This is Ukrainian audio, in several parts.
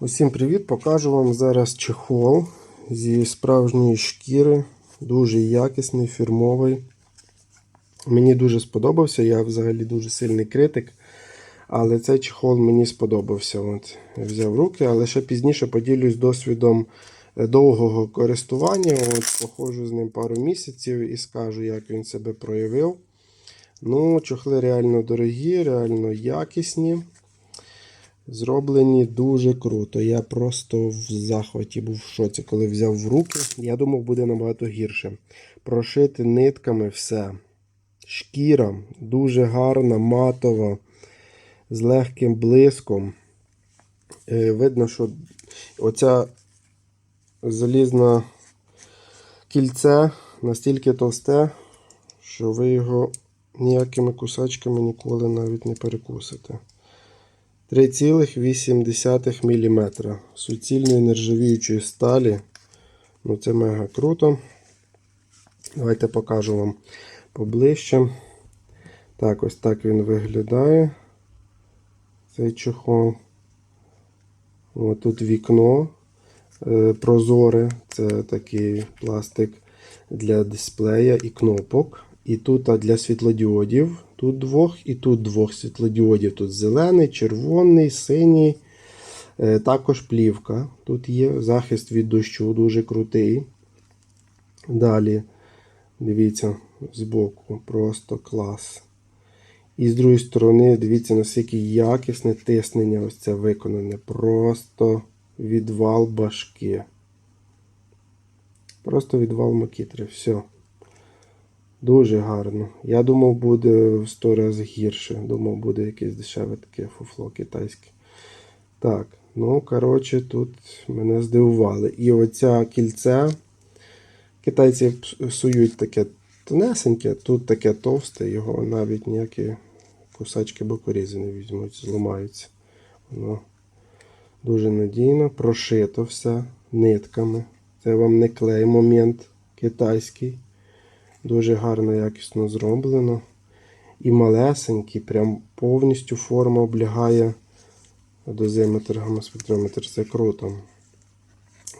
Усім привіт! Покажу вам зараз чехол зі справжньої шкіри, дуже якісний, фірмовий. Мені дуже сподобався, я взагалі дуже сильний критик. Але цей чехол мені сподобався. От, взяв руки, але ще пізніше поділюсь досвідом е, довгого користування. От, Походжу з ним пару місяців і скажу, як він себе проявив. Ну, чохли реально дорогі, реально якісні. Зроблені дуже круто. Я просто в захваті був в шоці, коли взяв в руки. Я думав, буде набагато гірше. Прошити нитками все. Шкіра дуже гарна, матова, з легким блиском. Е, видно, що оця залізна кільце настільки товсте, що ви його ніякими кусачками ніколи навіть не перекусите. 3,8 мм суцільної нержавіючої сталі. Ну, це мега круто. Давайте покажу вам поближче. Так, ось так він виглядає. Цей чохол. Ось тут вікно е, прозоре. Це такий пластик для дисплея і кнопок. І тут а, для світлодіодів. Тут двох, і тут двох світлодіодів. Тут зелений, червоний, синій. Е, також плівка. Тут є захист від дощу, дуже крутий. Далі, дивіться, збоку, просто клас. І з другої сторони, дивіться, наскільки якісне тиснення ось це виконане. Просто відвал башки. Просто відвал макітри. Все. Дуже гарно. Я думав, буде в 100 разів гірше. Думав, буде якесь дешеве таке фуфло китайське. Так, ну, коротше, тут мене здивували. І оця кільце. Китайці псують таке тонесеньке, тут таке товсте, його навіть ніякі кусачки бокорізи не візьмуть, зламаються. Воно дуже надійно, прошито все нитками. Це вам не клей момент китайський. Дуже гарно, якісно зроблено. І малесенький, прям повністю форма облягає дозиметр, гамоспектрометр. Це круто.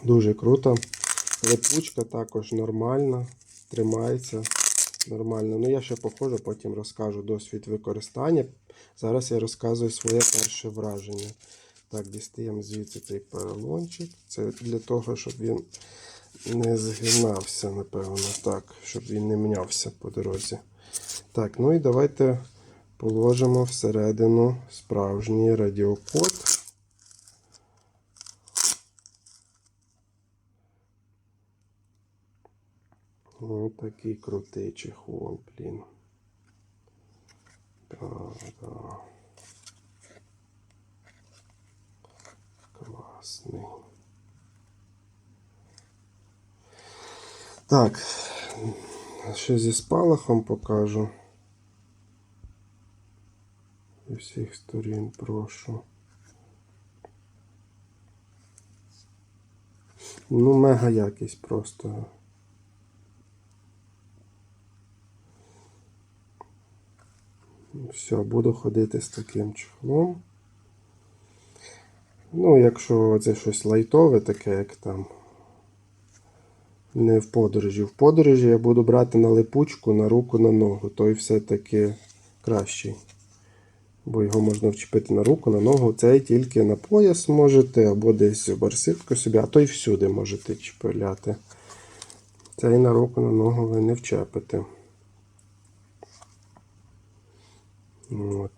Дуже круто. Липучка також нормальна, тримається нормально. Ну, я ще походжу, потім розкажу досвід використання. Зараз я розказую своє перше враження. Так, дістаємо звідси цей поролончик. Це для того, щоб він не згинався, напевно, так, щоб він не мінявся по дорозі. Так, ну і давайте положимо всередину справжній радіокод. Ось такий крутий чехол, блін. Да, да. Класний. Так, ще зі спалахом покажу. Зі всіх сторін прошу. Ну, мега якість просто. Все, буду ходити з таким чехлом. Ну, якщо це щось лайтове, таке, як там не в подорожі. В подорожі я буду брати на липучку, на руку, на ногу. Той все-таки кращий. Бо його можна вчепити на руку, на ногу. Цей тільки на пояс можете, або десь в барситку собі, а то й всюди можете чіпляти. Цей на руку, на ногу ви не вчепите. От.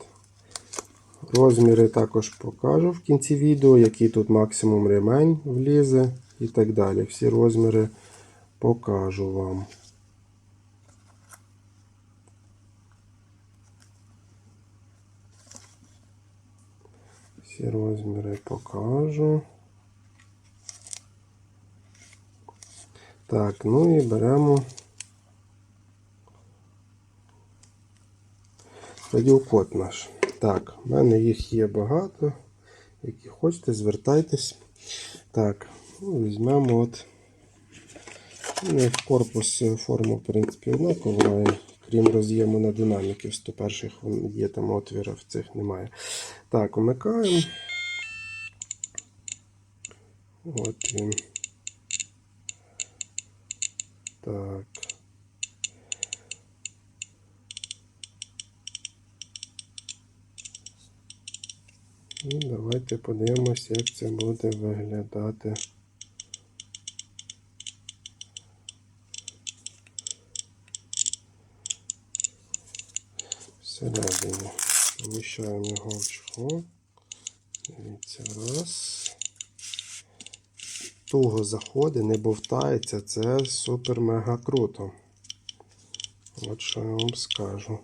Розміри також покажу в кінці відео, який тут максимум ремень влізе і так далі. Всі розміри покажу вам. Всі розміри покажу. Так, ну і беремо радіокод наш. Так, в мене їх є багато. Які хочете, звертайтесь. Так, ну, візьмемо от. Ну, корпус е, форма, в принципі, однакова, крім роз'єму на динаміки в 101 є там отвіра, в цих немає. Так, умикаємо. От він. Так. І давайте подивимось, як це буде виглядати. Всередині. Поміщаємо його в чохол. Дивіться, раз. Туго заходить, не бовтається, це супер-мега круто. От що я вам скажу.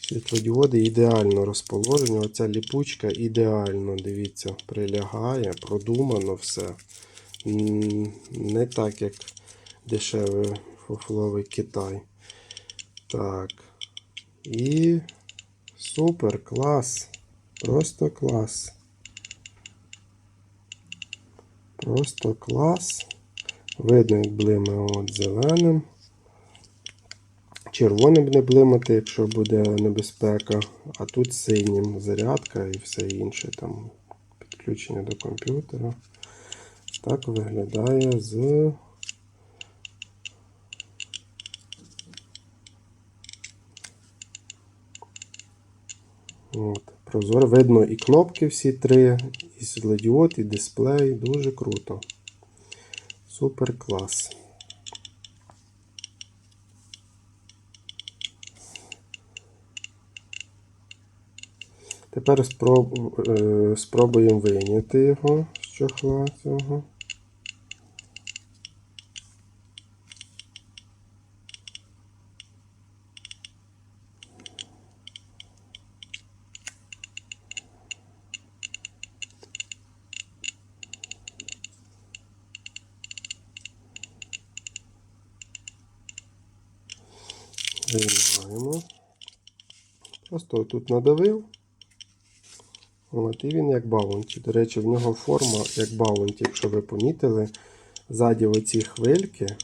Світлодіоди ідеально розположені. Оця ліпучка ідеально, дивіться, прилягає, продумано все. Не так, як дешевий фуфловий Китай. Так. І супер, клас. Просто клас. Просто клас. Видно, як блиме от зеленим. Червоним не блимати, якщо буде небезпека, а тут синім зарядка і все інше, там підключення до комп'ютера. Так виглядає з. От, прозоро. Видно і кнопки всі три, і світлодіод, і дисплей. Дуже круто. Супер клас. Тепер е, спробуємо вийняти його з чохла цього. Виймаємо. Просто тут надавив. От, і він як баунті. До речі, в нього форма як баунті, якщо ви помітили, ззаді оці хвильки, е,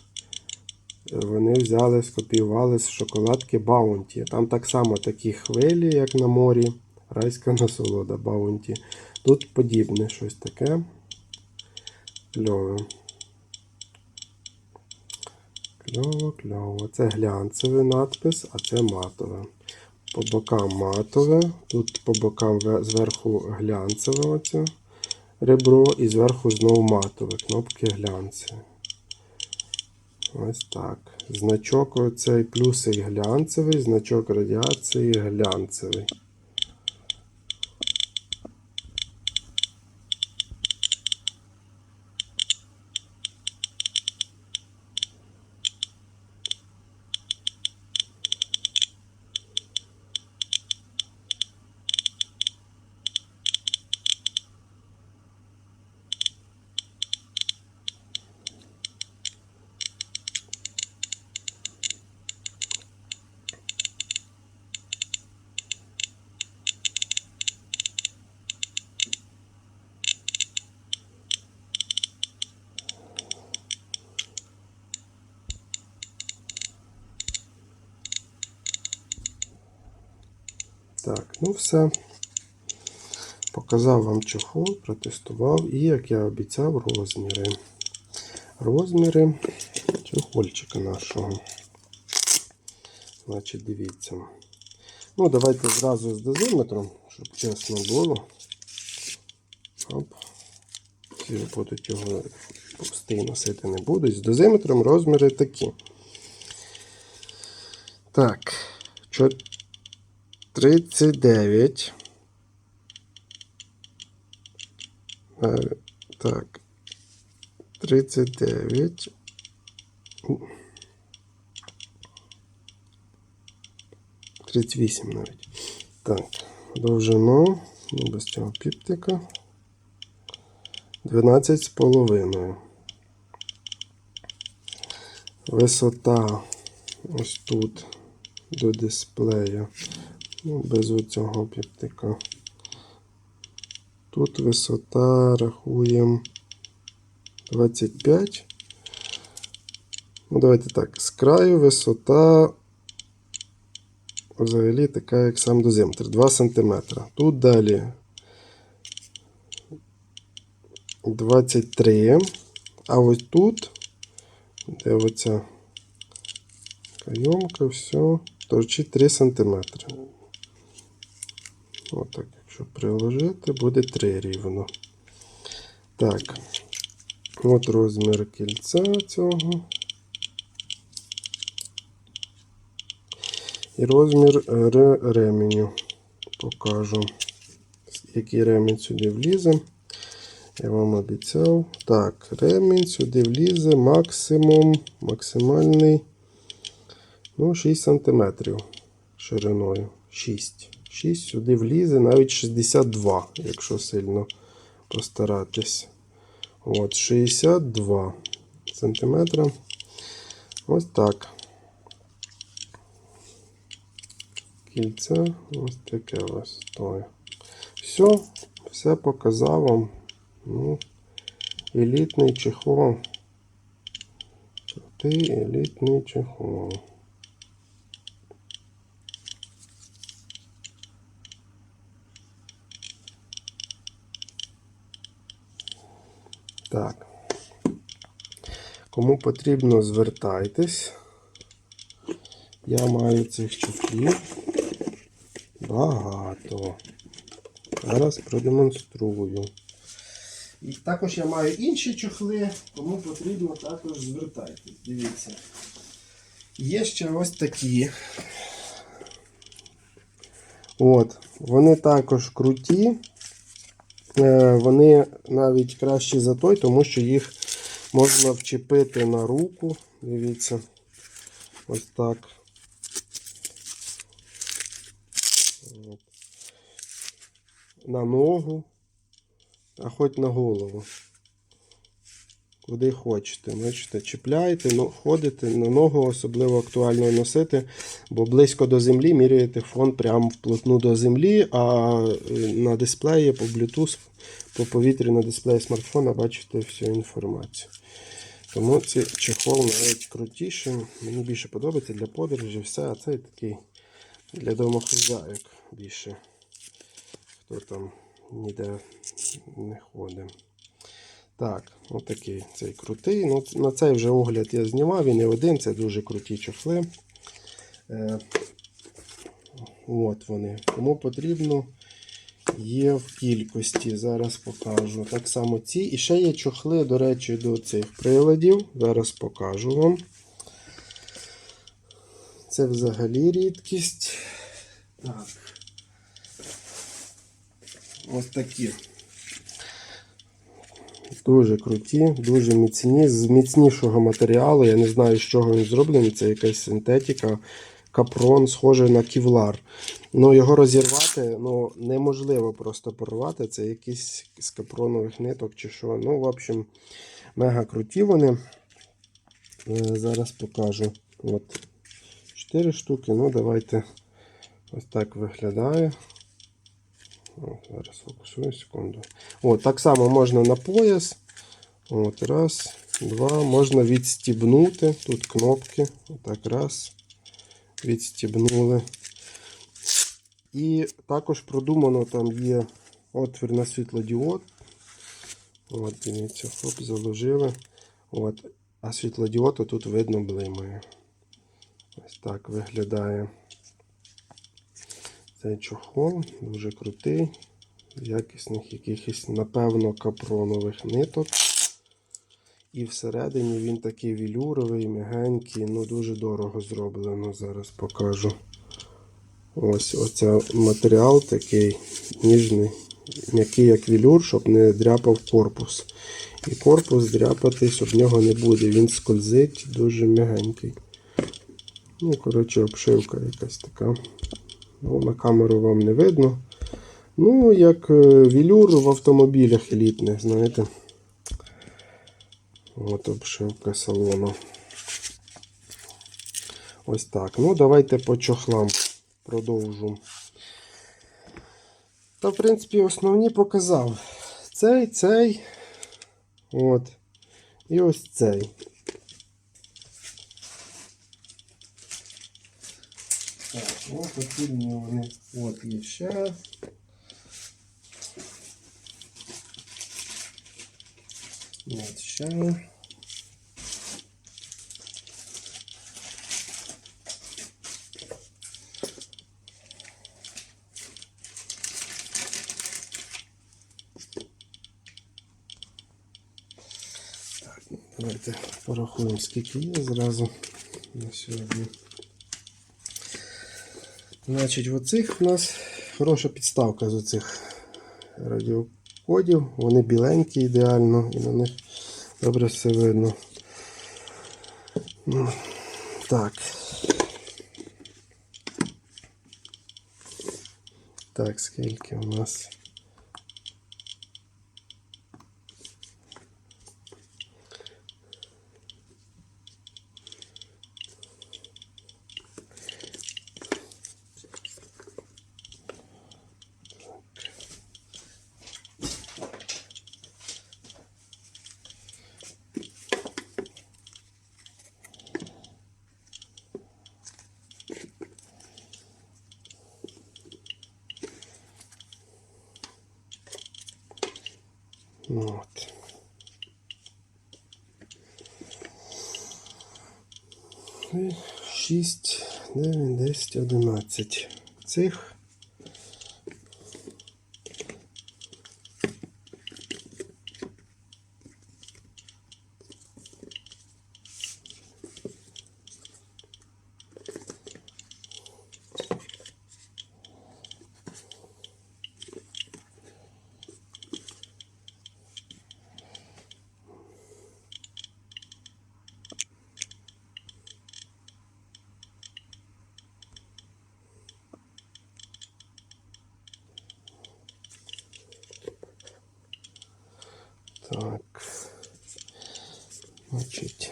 вони взяли, скопіювали з шоколадки баунті. Там так само такі хвилі, як на морі. Райська насолода баунті. Тут подібне щось таке. Кльове. Кльово, кльово. Це глянцевий надпис, а це матове. По бокам матове. Тут по бокам зверху глянцеве оце ребро і зверху знову матове. Кнопки глянцеві. Ось так. Значок оцей плюсик глянцевий, значок радіації глянцевий. Так, ну все. Показав вам чохол, протестував і, як я обіцяв, розміри. Розміри чохольчика нашого. Значить, дивіться. Ну, давайте зразу з дозиметром, щоб чесно було. Оп. Будуть його пустий носити не будуть. З дозиметром розміри такі. Так, 39. Е, Так. 39. У. 38 навіть. Так. Довжину. Ну, без цього піптика. 12 з половиною. Висота ось тут до дисплея. Ну, без оцього піптика. Тут висота рахуємо 25. Ну, давайте так. З краю висота взагалі така, як сам дозиметр. 2 см. Тут далі 23. А ось тут, де оця кайомка, все, торчить 3 см. Отак, якщо приложити, буде 3 рівно. Так. От розмір кільця цього. І розмір ре- ременю покажу. Який ремінь сюди влізе. Я вам обіцяв. Так, ремінь сюди влізе максимум, максимальний ну, 6 см шириною. 6. 6 сюди влізе, навіть 62, якщо сильно постаратись. От, 62 сантиметра. Ось так. Кільце ось таке ось стоїть. Все, все показав вам. Ну, елітний чехол. Крутий елітний чехол. Так. Кому потрібно, звертайтесь. Я маю цих чехлів багато. Зараз продемонструю. І також я маю інші чохли, кому потрібно, також звертайтесь. Дивіться. Є ще ось такі. От, вони також круті. Е, Вони навіть кращі за той, тому що їх можна вчепити на руку. Дивіться. Ось так. На ногу, а хоч на голову. Куди хочете. Бачите, чіпляєте, ну, ходите на ногу, особливо актуально носити, бо близько до землі міряєте фон прямо вплотну до землі, а е, на дисплеї по Bluetooth, по повітрі на дисплеї смартфона бачите всю інформацію. Тому цей чехол навіть крутіший. Мені більше подобається для подорожі, все, а цей такий для домохозяїк більше. Хто там ніде не ходить. Так, отакий цей крутий. Ну, на цей вже огляд я знімав, він не один, це дуже круті чохли. Е, от вони. Кому потрібно, є в кількості. Зараз покажу. Так само ці. І ще є чохли, до речі, до цих приладів. Зараз покажу вам. Це взагалі рідкість. Так. Ось такі. Дуже круті, дуже міцні, з міцнішого матеріалу. Я не знаю, з чого він зроблений. Це якась синтетика, капрон, схожий на ківлар. Ну, його розірвати ну, неможливо просто порвати. Це якийсь з капронових ниток чи що. Ну, в общем, мега круті вони. Е, Зараз покажу. От. 4 штуки. Ну, давайте ось так виглядає. О, зараз фокусую секунду. О, так само можна на пояс. От, раз, два. Можна відстібнути. Тут кнопки. Отак, раз. Відстібнули. І також продумано там є отвір на світлодіод. От, дивіться, хоп, заложили. От, а світлодіод тут видно блимає. Ось так виглядає. Цей чохол дуже крутий, якісних якихось, напевно, капронових ниток. І всередині він такий вілюровий, м'ягенький, ну дуже дорого зроблено. Зараз покажу. Ось оця матеріал такий ніжний, м'який як вілюр, щоб не дряпав корпус. І корпус дряпатись об нього не буде. Він скользить дуже м'ягенький. Ну, коротше, обшивка якась така. Ну, на камеру вам не видно. Ну, як е, вілюр в автомобілях елітних, знаєте. От обшивка салону. Ось так. Ну, давайте по чохлам продовжу. Та, в принципі, основні показав. Цей, цей. От. І ось цей. потрібні вони. От є ще. Мовчаю. Так, давайте порахуємо, скільки є зразу на сьогодні. Значить, в оцих у нас хороша підставка з оцих радіокодів. Вони біленькі ідеально і на них добре все видно. Ну, Так. Так, скільки у нас? От. І 6, 9, 10, 11. Цих. Так. Значить.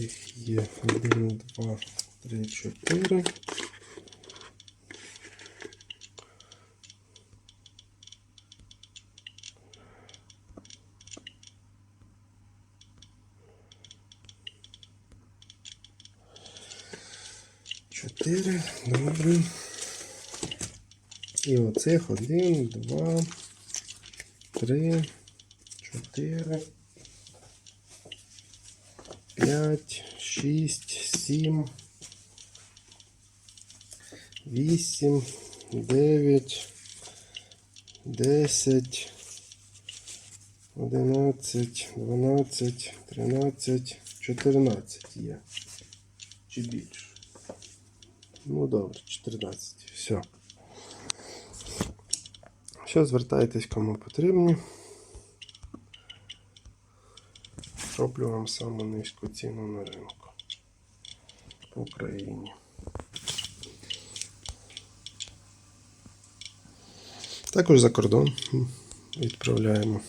Цих є 1, 2, 3, 4. Чотири, добре. І оцих один, два, три, чотири, п'ять, шість, сім, вісім, дев'ять, десять, одинадцять, дванадцять, тринадцять, чотирнадцять є. Чи більше? Ну добре, 14. Все. Що звертайтесь кому потрібні. Роблю вам саму низьку ціну на ринку по Україні. Також за кордон відправляємо.